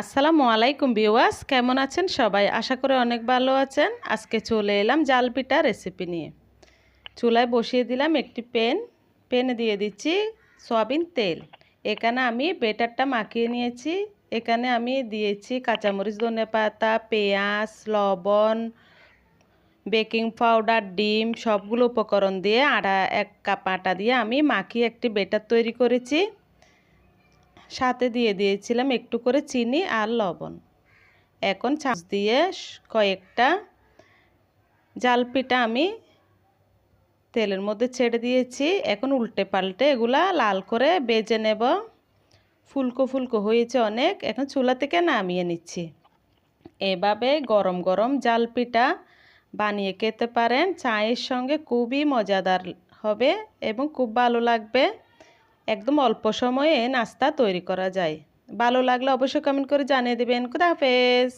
আসসালামু আলাইকুম বিওয়াস কেমন আছেন সবাই? আশা করে অনেক ভালো আছেন। আজকে চলে এলাম জাল পিঠা রেসিপি নিয়ে। চুলায় বসিয়ে দিলাম একটি পেন। পেনে দিয়ে দিচ্ছি সয়াবিন তেল। এখানে আমি বেটারটা মাখিয়ে নিয়েছি। এখানে আমি দিয়েছি কাঁচামরিচ ধনে পাতা পেঁয়াজ, লবণ, বেকিং পাউডার, ডিম, সবগুলো উপকরণ দিয়ে আটা এক কাপ আটা দিয়ে আমি মাখিয়ে একটি বেটার তৈরি করেছি। সাথে দিয়ে দিয়েছিলাম একটু করে চিনি আর লবণ। এখন চাষ দিয়ে কয়েকটা জাল পিঠা আমি তেলের মধ্যে ছেড়ে দিয়েছি। এখন উল্টে পাল্টে এগুলা লাল করে বেজে নেব। ফুলকো ফুলকো হয়েছে অনেক, এখন চুলা থেকে নামিয়ে নিচ্ছি। এভাবে গরম গরম জাল পিঠা বানিয়ে খেতে পারেন। চায়ের সঙ্গে খুবই মজাদার হবে এবং খুব ভালো লাগবে। একদম অল্প সময়ে নাস্তা তৈরি করা যায়। ভালো লাগলে অবশ্যই কমেন্ট করে জানিয়ে দেবেন। খুদা হাফেজ!